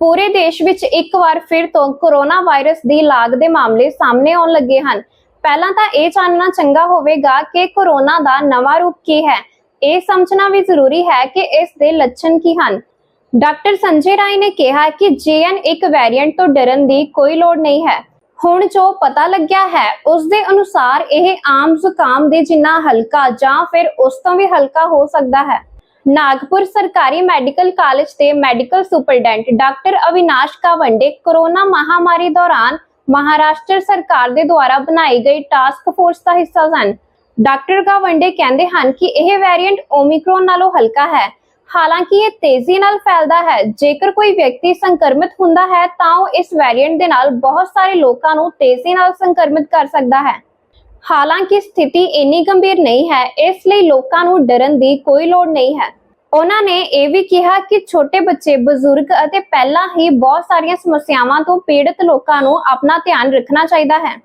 ਪੂਰੇ ਦੇਸ਼ ਵਿੱਚ ਇੱਕ ਵਾਰ ਫਿਰ ਤੋਂ ਕੋਰੋਨਾ ਵਾਇਰਸ ਦੀ ਲਾਗ ਦੇ ਮਾਮਲੇ ਸਾਹਮਣੇ ਆਉਣ ਲੱਗੇ ਹਨ। ਪਹਿਲਾਂ ਤਾਂ ਇਹ ਜਾਣਨਾ ਚੰਗਾ ਹੋਵੇਗਾ ਕਿ ਕੋਰੋਨਾ ਦਾ ਨਵਾਂ ਰੂਪ ਕੀ ਹੈ। ਇਹ ਸਮਝਣਾ ਵੀ ਜ਼ਰੂਰੀ ਹੈ ਕਿ ਇਸ ਦੇ ਲੱਛਣ ਕੀ ਹਨ। ਡਾਕਟਰ ਸੰਜੇ ਰਾਏ ਨੇ ਕਿਹਾ ਕਿ ਜੇਐਨ ਇੱਕ ਵੈਰੀਐਂਟ ਤੋਂ ਡਰਨ ਦੀ ਕੋਈ ਲੋੜ ਨਹੀਂ ਹੈ। ਹੁਣ ਜੋ ਪਤਾ ਲੱਗਿਆ ਹੈ, ਉਸ ਦੇ ਅਨੁਸਾਰ ਇਹ ਆਮ ਜ਼ੁਕਾਮ ਦੇ ਜਿੰਨਾ ਹਲਕਾ ਜਾਂ ਫਿਰ ਉਸ ਤੋਂ ਵੀ ਹਲਕਾ ਹੋ ਸਕਦਾ ਹੈ। ਨਾਗਪੁਰ ਸਰਕਾਰੀ ਮੈਡੀਕਲ ਕਾਲਜ ਦੇ medical superintendent doctor Avinash Kawande corona ਮਹਾਮਾਰੀ ਦੌਰਾਨ ਮਹਾਰਾਸ਼ਟਰ ਸਰਕਾਰ ਦੇ ਦੁਆਰਾ ਬਣਾਈ ਗਈ ਟਾਸਕ ਫੋਰਸ ਦਾ ਹਿੱਸਾ ਸਨ। ਡਾਕਟਰ ਕਾਵੰਡੇ ਕਹਿੰਦੇ ਹਨ ਕਿ ਇਹ ਵੈਰੀਐਂਟ ਓਮਿਕਰੋਨ ਨਾਲੋਂ ਹਲਕਾ ਹੈ। ਹਾਲਾਂਕਿ ਇਹ ਤੇਜ਼ੀ ਨਾਲ ਫੈਲਦਾ ਹੈ। ਜੇਕਰ ਕੋਈ ਵਿਅਕਤੀ ਸੰਕਰਮਿਤ ਹੁੰਦਾ ਹੈ, ਤਾਂ ਉਹ ਇਸ ਵੈਰੀਐਂਟ ਦੇ ਨਾਲ ਬਹੁਤ ਸਾਰੇ ਲੋਕਾਂ ਨੂੰ ਤੇਜ਼ੀ ਨਾਲ ਸੰਕਰਮਿਤ ਕਰ ਸਕਦਾ ਹੈ। ਹਾਲਾਂਕਿ ਸਥਿਤੀ ਇੰਨੀ ਗੰਭੀਰ ਨਹੀਂ ਹੈ, ਇਸ ਲਈ ਲੋਕਾਂ ਨੂੰ ਡਰਨ ਦੀ ਕੋਈ ਲੋੜ ਨਹੀਂ ਹੈ। ਉਹਨਾਂ ਨੇ ਇਹ ਵੀ ਕਿਹਾ ਕਿ ਛੋਟੇ ਬੱਚੇ, ਬਜ਼ੁਰਗ ਅਤੇ ਪਹਿਲਾਂ ਹੀ ਬਹੁਤ ਸਾਰੀਆਂ ਸਮੱਸਿਆਵਾਂ ਤੋਂ ਪੀੜਤ ਲੋਕਾਂ ਨੂੰ ਆਪਣਾ ਧਿਆਨ ਰੱਖਣਾ ਚਾਹੀਦਾ ਹੈ।